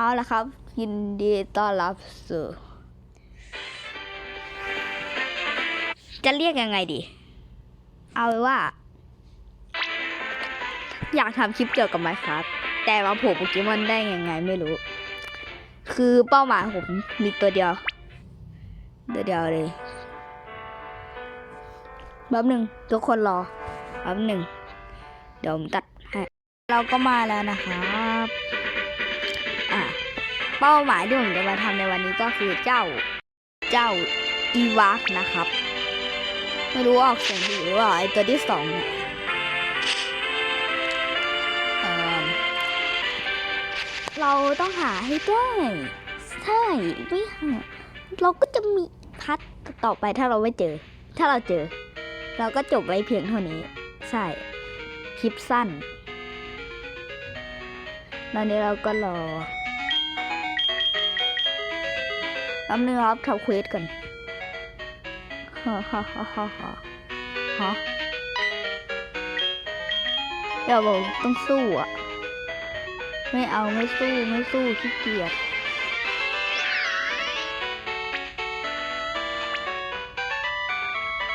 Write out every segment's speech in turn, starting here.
เอาละครับ ยินดีต้อนรับสู่จะเรียกยังไงดี เอาไว้ว่า อยากทำคลิปเกี่ยวกับไมครับ แต่มาโผล่โปเกมอนได้ยังไงไม่รู้ คือเป้าหมายผมมีตัวเดียว ตัวเดียวเลยแป๊บหนึ่งทุกคนรอแป๊บหนึ่ง เดี๋ยวผมตัดให้ เราก็มาแล้วนะครับอะ เป้าหมายที่ผมจะมาทำในวันนี้ก็คือเจ้าเจ้าอีวากนะครับ ไม่รู้ออกเสียงหรือเปล่าไอตัวที่สองเนี่ยเเราต้องหาให้ได้ ใช่ไม่หาเราก็จะมีพัดต่อไปถ้าเราไม่เจอ ถ้าเราเจอ เราก็จบไว้เพียงเท่านี้ ใช่ คลิปสั้น ตอนนี้เราก็รอ แป๊บนึงครับทำเควสก่อนฮ่าฮ่าฮ่าฮ่าฮ่าฮะเดี๋ยวบอกต้องสู้อะ ไม่เอาไม่สู้ไม่สู้ขี้เกียจ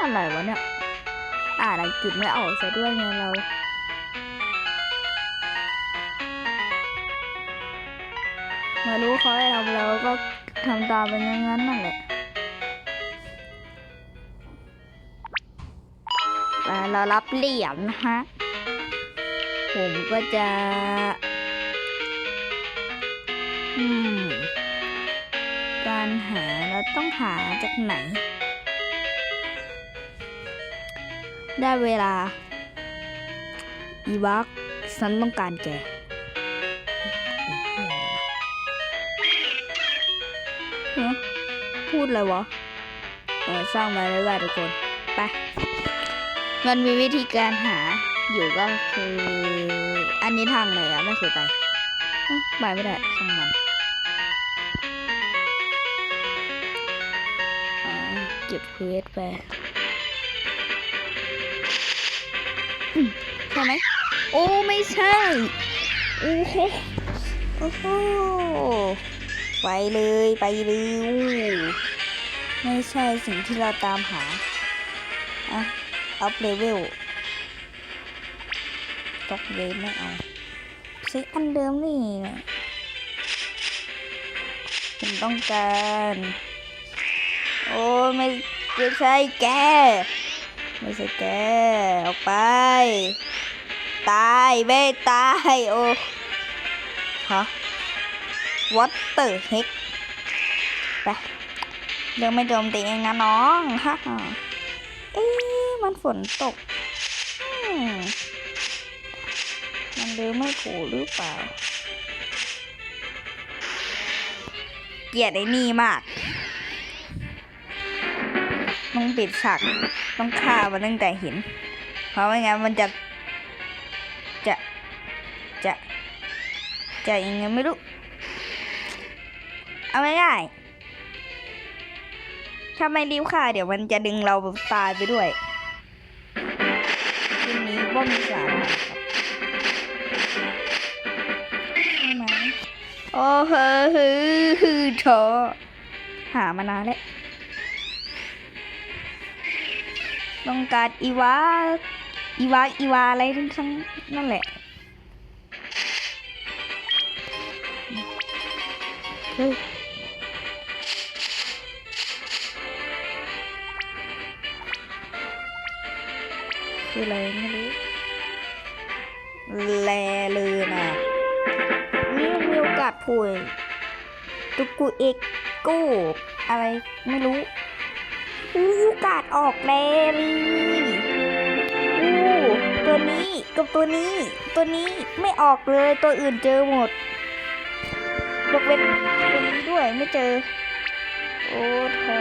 อะไรวะเนี่ย อ่านอังกฤษไม่ออกซะด้วยไงเรามารู้เขาให้ทำเราก็ ทำตามเป็นอย่างนั้นนั่นแหละเรารับเหรียญนะฮะ ผมก็จะ อืม การหาเราต้องหาจากไหน ได้เวลา อีวักฉันต้องการแก ฮะพูดอะไรวะเออสร้างมาเลยว่าทุกคน ไป มันมีวิธีการหาอยู่ก็คือ อันนี้ทางไหนอะไม่เคยไปไปไม่ได้ช่างมันเก็บเควสไปใช่ไหมโอ้ ไม่ใช่ โอ้โหโอ้โห ไปเลยไปเลยไม่ใช่สิ่งที่เราตามหาอะอัพเลเวลตกเลยไม่เอาซื้ออันเดิมนี่นะผมต้องการ โอ้ไม่ไม่ใช่แก ไม่ใช่แก ออกไป ตายไม่ตาย โอ้ฮะ What the heck ไปเดี๋ยวไม่โจมตีเองนะน้องฮ่าฮ่าเอ๊ะมันฝนตก มันเดินไม่ถูหรือเปล่า เกลียดไอ้นี่มากต้องปิดฉากต้องฆ่ามันตั้งแต่เห็น เพราะไม่งั้นมันจะจะจะจะยังไงไม่รู้ เอาไม่ได้ถ้าไม่รีบฆ่าเดี๋ยวมันจะดึงเราตายไปด้วยทีนี้บ่มีสารครับใช่ไหมโอ้เฮ้อฮือฮือโถหามานานแล้วต้องการอีวาอีวาอีวาอะไรทั้งทั้งนั่นแหละเฮ้ยืออะไรไม่รู้แลเลยนะนี่มีโอกาสป่วยตุกุเอกโก้อะไรไม่รู้อู้โอกาสออกแลเลยอู้ตัวนี้กับตัวนี้ ตัวนี้ไม่ออกเลยตัวอื่นเจอหมดยกเว้นตัวนี้ด้วยไม่เจอ โอ้ท้อ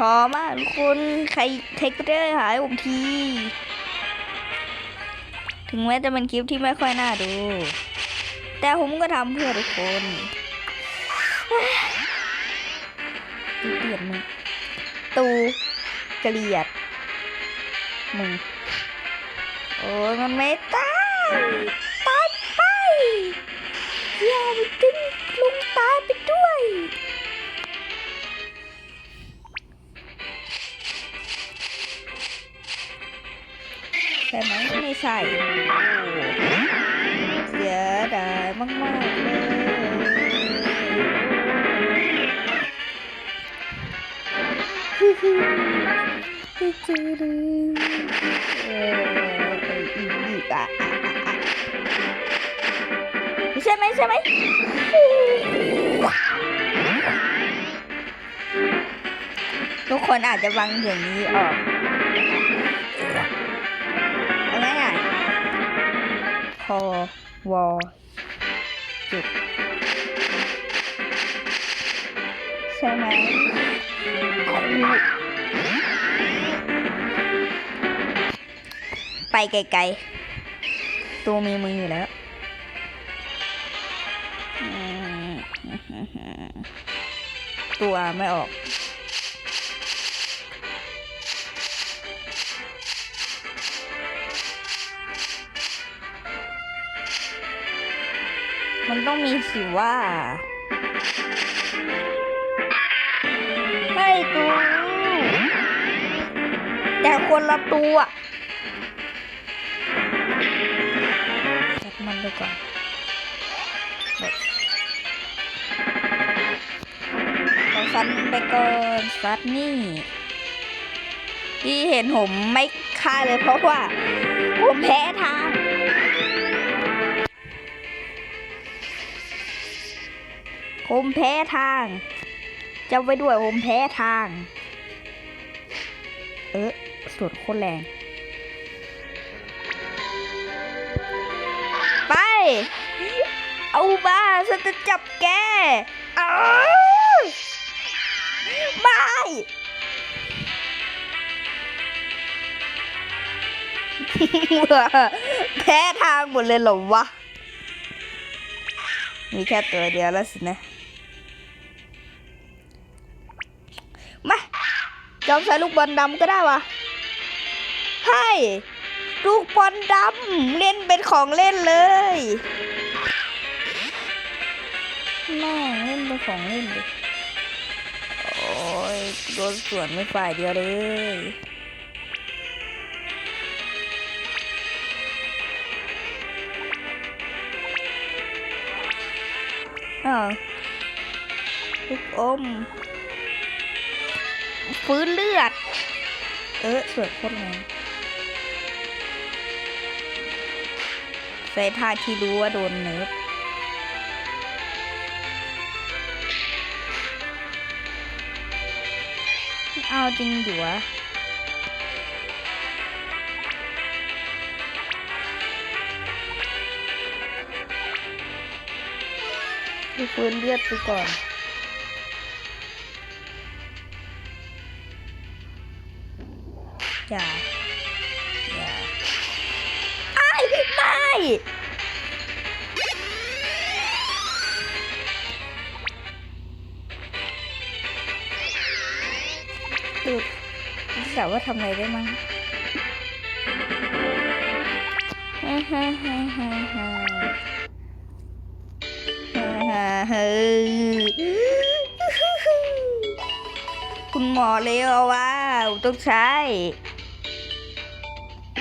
ท้อมากทุกคน ใครเทคได้หายผมที ถึงแม้จะเป็นคลิปที่ไม่ค่อยน่าดู แต่ผมก็ทำเพื่อทุกคนเปลี่ยนมือตูเกลียดมึง โอ้ยมันไม่ตายตายไปอย่าไปดึงลุงตาย ใช่ไหมไม่ใช่เสียดายมาก ๆ เลยพี่จืดเอออีกอีกอะอะอะอะใช่ไหมใช่ไหม ทุกคนอาจจะฟังอย่างนี้ออก วจุดใช่ไหมไปไกลๆ ตัวมีมืออยู่แล้ว ตัวไม่ออก มันต้องมีสิว่าให้ตัว แต่คนละตัวจัดมันไปก่อนเราฟันไปก่อนฟัดนี่ที่เห็นผมไม่ฆ่าเลยเพราะว่า ผมแพ้ทาง ผมแพ้ทางจำไว้ด้วยผมแพ้ทาง เออสุดโคตรแรง ไป เอาบ้าฉันจะจับแกเอาไม่แพ้ทางหมดเลยเหรอวะ มีแค่ตัวเดียวแล้วสินะ จอมใช้ลูกบอลดำก็ได้วะให้ลูกบอลดำเล่นเป็นของเล่นเลยแม่เล่นเป็นของเล่นเลยโอ้ยโดนสวนไม่ฝ่ายเดียวเลยอ้าวลูกอม ฟื้นเลือด เออสวยโคตรแรงใส่ท่าที่รู้ว่าโดนเนิร์ฟเอาจริงอยู่วะดูฟื้นเลือดไปก่อน อย่าอย่าไอ้ไม่ดูแต่ว่าทำไงได้มั้งฮ่าฮ่าฮ่าฮ่าฮ่าฮ่าฮ่าคุณหมอเลยว่าต้องใช้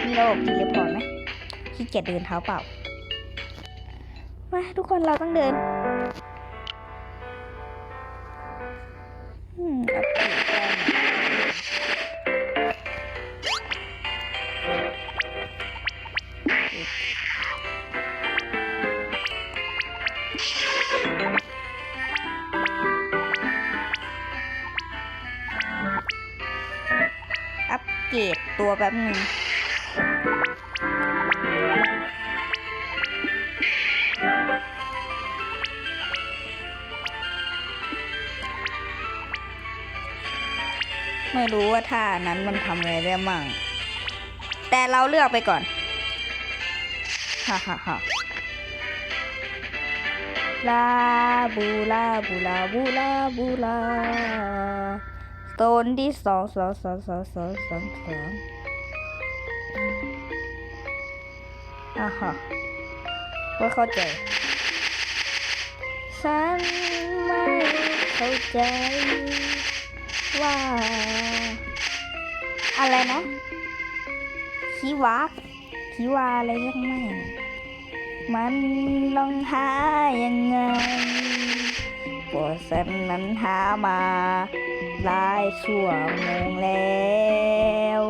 มีระบบทีเลพอร์ตไหมขี้เกียจเดินเท้าเปล่า มาทุกคนเราต้องเดินอืมอัปเดตกันอัปเกรดตัวแป๊บนึง ไม่รู้ว่าท่านั้นมันทำอะไรได้มั่ง แต่เราเลือกไปก่อนฮ่าฮ่าฮ่าลาบูลาบูลาบูลาบูลาโซนที่สองสองสองสองสองสองสองอะฮะไม่เข้าใจฉันไม่เข้าใจ ว่า อะไรนะคิวะคิวาอะไรยังไม่มันลองหายังไงพวกฉันนั้นหามาหลายชั่วโมงแล้ว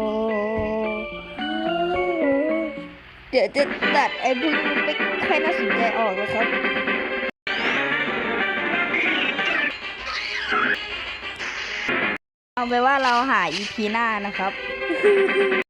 เดี๋ยวจะตัดไอ้พวกนี้ไม่ค่น่าสนใจออกนะครับ เอาไปว่าเราหา EP หน้านะครับ